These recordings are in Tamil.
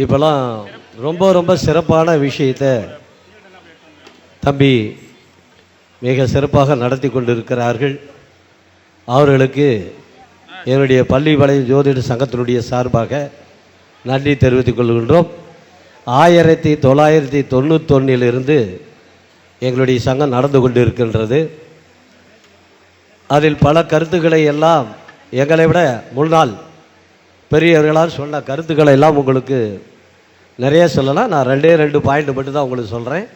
இப்போல்லாம் ரொம்ப ரொம்ப சிறப்பான விஷயத்தை தம்பி மிக சிறப்பாக நடத்தி கொண்டிருக்கிறார்கள். அவர்களுக்கு என்னுடைய பள்ளி வளைய ஜோதிட சங்கத்தினுடைய சார்பாக நன்றி தெரிவித்துக் கொள்கின்றோம். ஆயிரத்தி தொள்ளாயிரத்தி தொண்ணூத்தொன்னிலிருந்து எங்களுடைய சங்கம் நடந்து கொண்டிருக்கின்றது. அதில் பல கருத்துக்களை எல்லாம் எங்களை விட முன்னாள் பெரியவர்களால் சொன்ன கருத்துக்களை எல்லாம் உங்களுக்கு நிறைய சொல்லலாம். நான் ரெண்டே ரெண்டு பாயிண்ட் மட்டும் தான் உங்களுக்கு சொல்கிறேன்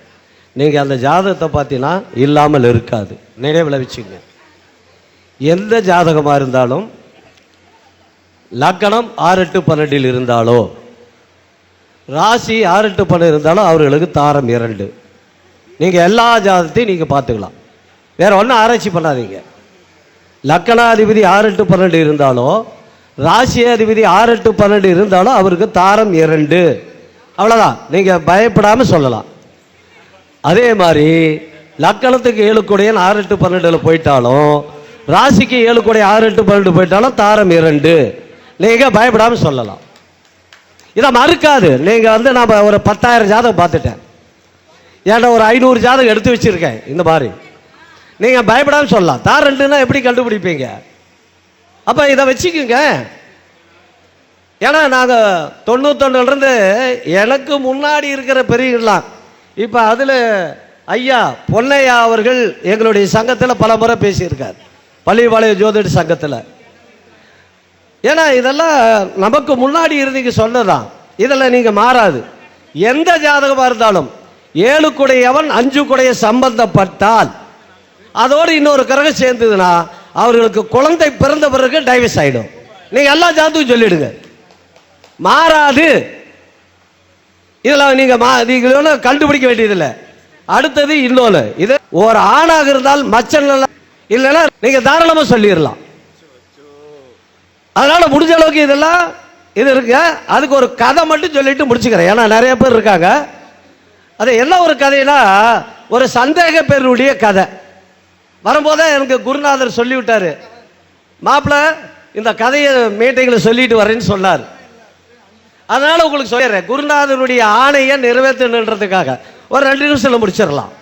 நீங்கள் அந்த ஜாதகத்தை பார்த்தீங்கன்னா இல்லாமல் இருக்காது. நினைவில் வச்சுங்க. எந்த ஜாதகமாக இருந்தாலும் லக்கணம் ஆறு எட்டு பன்னெண்டில் இருந்தாலோ ராசி ஆறு எட்டு பன்னெண்டு இருந்தாலும் அவர்களுக்கு தாரம் இரண்டு. நீங்கள் எல்லா ஜாதகத்தையும் நீங்கள் பார்த்துக்கலாம். வேறு ஒன்றும் ஆராய்ச்சி பண்ணாதீங்க. லக்கணாதிபதி ஆறு எட்டு பன்னெண்டு இருந்தாலும் ராசியாதிபதி ஆறு எட்டு பன்னெண்டு இருந்தாலும் அவருக்கு தாரம் இரண்டு. அவ்வளோதான் நீங்கள் பயப்படாமல் சொல்லலாம். அதே மாதிரி லக்கணத்துக்கு ஏழு கொடையன் ஆறு எட்டு பன்னெண்டில் போயிட்டாலும் ராசிக்கு ஏழு கொடை ஆறு எட்டு பன்னெண்டு போயிட்டாலும் தாரம் இரண்டு. நீங்கள் பயப்படாமல் சொல்லலாம். இதை மறுக்காது. நீங்கள் வந்து நான் ஒரு பத்தாயிரம் ஜாதகம் பார்த்துட்டேன். ஏன்டா ஒரு ஐநூறு ஜாதகம் எடுத்து வச்சிருக்கேன். இந்த மாதிரி. நீங்கள் பயப்படாமல் சொல்லலாம். தார் ரெண்டுன்னா எப்படி கண்டுபிடிப்பீங்க? அப்போ இதை வச்சுக்கோங்க. ஏன்னா நாங்கள் தொண்ணூத்தொன்னுலேருந்து எனக்கு முன்னாடி இருக்கிற பெரியலாம் இப்போ அதில் ஐயா பொன்னையா அவர்கள் எங்களுடைய சங்கத்தில் பல முறை பேசியிருக்கார். பள்ளிபாளைய ஜோதிட சங்கத்தில். ஏன்னா இதெல்லாம் நமக்கு முன்னாடி இருந்தீங்க சொன்னதான் இதெல்லாம் நீங்கள் மாறாது. எந்த ஜாதகமாக இருந்தாலும் ஏழு குடையவன் அஞ்சு குடைய சம்பந்தப்பட்டால் அதோடு இன்னொரு கிரகம் சேர்ந்ததுன்னா அவர்களுக்கு குழந்தை பிறந்த பிறகு டைவர்ஸ் ஆகிடும் நீங்கள் எல்லா ஜாதகம் சொல்லிவிடுங்க மாறாது. இதில் நீங்கள் மா நீங்கள் ஒன்றும் கண்டுபிடிக்க வேண்டியதில்லை. அடுத்தது இன்னொன்று இது ஒரு ஆணாக இருந்தால் மச்சன் இல்லைன்னா நீங்கள் தாராளமாக சொல்லிடலாம். அதனால் முடிஞ்ச அளவுக்கு இதெல்லாம் இது இருக்கு. அதுக்கு ஒரு கதை மட்டும் சொல்லிட்டு முடிச்சுக்கிறேன். ஏன்னா நிறைய பேர் இருக்காங்க. அது என்ன ஒரு கதைனா ஒரு சந்தேக பேருடைய கதை. வரும்போதே எனக்கு குருநாதர் சொல்லிவிட்டார் மாப்பிள்ள இந்த கதையை மீட்டிங்கில் சொல்லிட்டு வரேன்னு சொன்னார். அதனால் உங்களுக்கு சொல்லிடுறேன் குருநாதருடைய ஆணையை நிறைவேற்றணுன்றதுக்காக ஒரு ரெண்டு நிமிஷத்தில் முடிச்சிடலாம்.